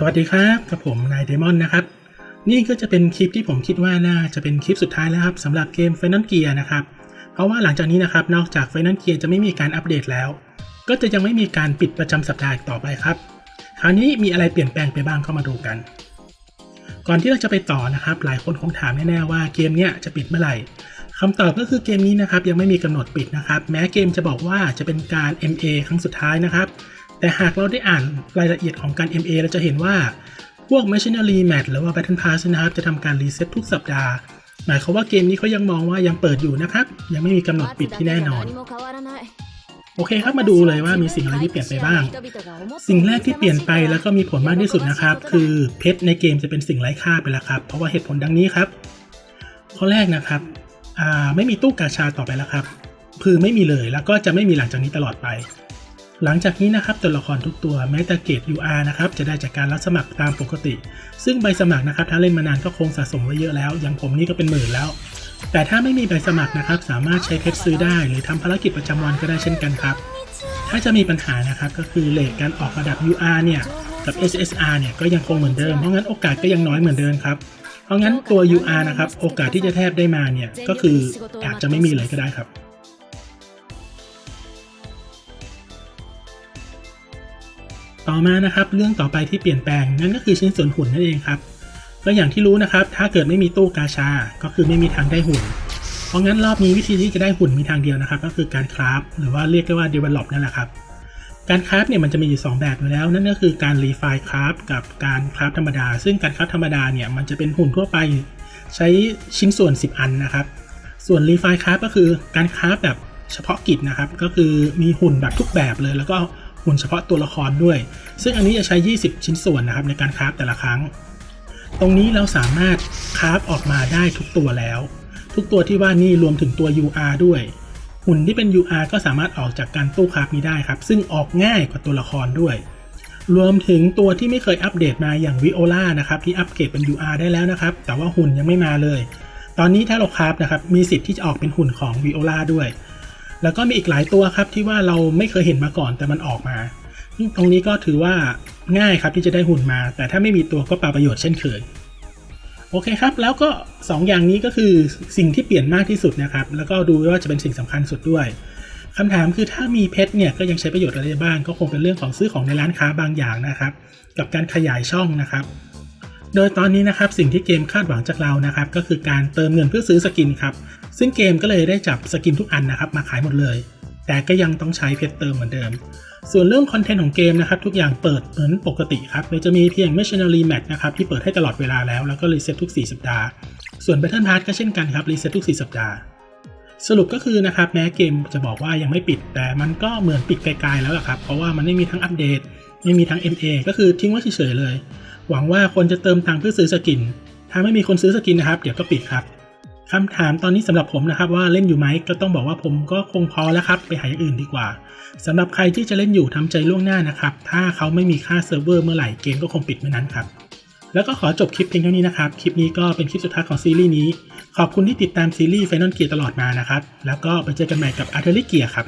สวัสดีครับกับผมนายเดมอนนะครับ นี่ก็จะเป็นคลิปที่ผมคิดว่าน่าจะเป็นคลิปสุดท้ายแล้วครับสำหรับเกม Final Gear นะครับ เพราะว่าหลังจากนี้นะครับนอกจาก Final Gear จะไม่มีการอัปเดตแล้ว ก็จะยังไม่มีการปิดประจำสัปดาห์อีกต่อไปครับ คราวนี้มีอะไรเปลี่ยนแปลงไปบ้างเข้ามาดูกัน ก่อนที่เราจะไปต่อนะครับ หลายคนคงถามแน่ๆว่าเกมเนี้ยจะปิดเมื่อไหร่คำตอบก็คือเกมนี้นะครับยังไม่มีกำหนดปิดนะครับ แม้เกมจะบอกว่าจะเป็นการ MA ครั้งสุดท้ายนะครับ แต่หากเราได้อ่านรายละเอียดของการ MA เราจะเห็นว่า พวก Machinery Match หรือว่า Battle Pass นะครับ จะทำการรีเซ็ตทุกสัปดาห์ หมายความว่าเกมนี้เขายังมองว่ายังเปิดอยู่นะครับ ยังไม่มีกำหนดปิดที่แน่นอน โอเคครับมาดูเลยว่ามีสิ่งอะไรที่เปลี่ยนไปบ้าง สิ่งแรกที่เปลี่ยนไปแล้วก็มีผลมากที่สุดนะครับ คือเพชรในเกมจะเป็นสิ่งไร้ค่าไปแล้วครับ เพราะว่าเหตุผลดังนี้ครับ ข้อแรกนะครับไม่มีตู้กาชาต่อไปแล้วครับคือไม่มีเลยแล้วก็จะไม่มีหลังจากนี้ตลอดไป หลังจากนี้นะครับตัวละครทุกตัวแม้แต่เกรด UR นะครับจะได้จากการรับสมัครตามปกติ ซึ่งใบสมัครนะครับถ้าเล่นมานานก็คงสะสมไว้เยอะแล้ว อย่างผมนี่ก็เป็นหมื่นแล้ว แต่ถ้าไม่มีใบสมัครนะครับสามารถใช้เพชรซื้อได้ หรือทำภารกิจประจำวันก็ได้เช่นกันครับ ถ้าจะมีปัญหานะครับก็คือเลทการออกระดับ UR เนี่ยกับ SSR เนี่ยก็ยังคงเหมือนเดิม เพราะงั้นโอกาสก็ยังน้อยเหมือนเดิมครับ เพราะงั้นตัว UR นะครับโอกาสที่จะแทบได้มาเนี่ยก็คืออาจจะไม่มีเลยก็ได้ครับ ต่อมานะครับ เรื่องต่อไปที่เปลี่ยนแปลงนั่นก็คือชิ้นส่วนหุ่นนั่นเองครับก็อย่างที่รู้นะครับ ถ้าเกิดไม่มีตู้กาชา ก็คือไม่มีทางได้หุ่น เพราะงั้นรอบนี้วิธีที่จะได้หุ่นมีทางเดียวนะครับ ก็คือการคราฟหรือว่าเรียกได้ว่า develop นั่นแหละครับการคราฟเนี่ยมันจะมีอยู่ 2 แบบอยู่แล้ว นั่นก็คือการรีไฟล์คราฟกับการคราฟธรรมดา ซึ่งการคราฟธรรมดาเนี่ยมันจะเป็นหุ่นทั่วไปใช้ชิ้นส่วน 10 อันนะครับ ส่วนรีไฟล์คราฟก็คือการคราฟแบบเฉพาะกิจนะครับ ก็คือมีหุ่นแบบทุกแบบเลย แล้วก็ หุ่นเฉพาะตัวละครด้วย ซึ่งอันนี้จะใช้ 20 ชิ้นส่วนนะครับในการคราฟแต่ละครั้ง ตรงนี้เราสามารถคราฟออกมาได้ทุกตัวแล้ว ทุกตัวที่ว่านี่รวมถึงตัว UR ด้วย หุ่นที่เป็น UR ก็สามารถออกจากการตู้คราฟนี้ได้ครับ ซึ่งออกง่ายกว่าตัวละครด้วย รวมถึงตัวที่ไม่เคยอัปเดตมาอย่างวิโอลานะครับที่อัปเกรดเป็น UR ได้แล้วนะครับ แต่ว่าหุ่นยังไม่มาเลย ตอนนี้ถ้าเราคราฟนะครับมีสิทธิ์ที่จะออกเป็นหุ่นของวิโอลาด้วย แล้วก็มีอีกหลายตัวครับที่ว่าเราไม่เคยเห็นมาก่อนแต่มันออกมา ตรงนี้ก็ถือว่าง่ายครับที่จะได้หุ่นมา แต่ถ้าไม่มีตัวก็เปล่าประโยชน์เช่นเคยโอเคครับ แล้วก็ 2 อย่างนี้ก็คือสิ่งที่เปลี่ยนมากที่สุดนะครับ แล้วก็ดูว่าจะเป็นสิ่งสำคัญสุดด้วยคำถามคือถ้ามีเพชรเนี่ยก็ยังใช้ประโยชน์อะไรได้บ้าง ก็คงเป็นเรื่องของซื้อของในร้านค้าบางอย่างนะครับ กับการขยายช่องนะครับ โดยตอนนี้นะครับสิ่งที่เกมคาดหวังจากเรานะครับก็คือการเติมเงินเพื่อซื้อสกินครับซึ่งเกมก็เลยได้จับสกินทุกอันนะครับมาขายหมดเลย แต่ก็ยังต้องใช้เพชรเติมเหมือนเดิม ส่วนเรื่องคอนเทนต์ของเกมนะครับทุกอย่างเปิดเหมือนปกติครับโดยจะมีเพียง Machinery Match นะครับที่เปิดให้ตลอดเวลาแล้วแล้วก็รีเซ็ตทุก 4 สัปดาห์ ส่วน Battle Pass ก็เช่นกันครับรีเซ็ตทุก 4 สัปดาห์ สรุปก็คือนะครับแม้เกมจะบอกว่ายังไม่ปิด แต่มันก็เหมือนปิดไกลๆแล้วล่ะครับเพราะว่ามันไม่มีทั้งอัปเดตไม่มีทั้ง MA ก็คือทิ้งไว้เฉยๆเลย หวังว่าคนจะเติมตังค์เพื่อซื้อสกิน ถ้าไม่มีคนซื้อสกินนะครับ เดี๋ยวก็ปิดครับคำถามตอนนี้สำหรับผมนะครับว่าเล่นอยู่ไหมก็ต้องบอกว่าผมก็คงพอแล้วครับ ไปหาอย่างอื่นดีกว่าสำหรับใครที่จะเล่นอยู่ทำใจล่วงหน้านะครับ ถ้าเขาไม่มีค่าเซิร์ฟเวอร์เมื่อไหร่เกมก็คงปิดเมื่อนั้นครับ แล้วก็ขอจบคลิปเพียงเท่านี้นะครับ คลิปนี้ก็เป็นคลิปสุดท้ายของซีรีส์นี้ ขอบคุณที่ติดตามซีรีส์ Final Gear ตลอดมานะครับแล้วก็ไปเจอกันใหม่กับ a r t i l l y Gear ครับ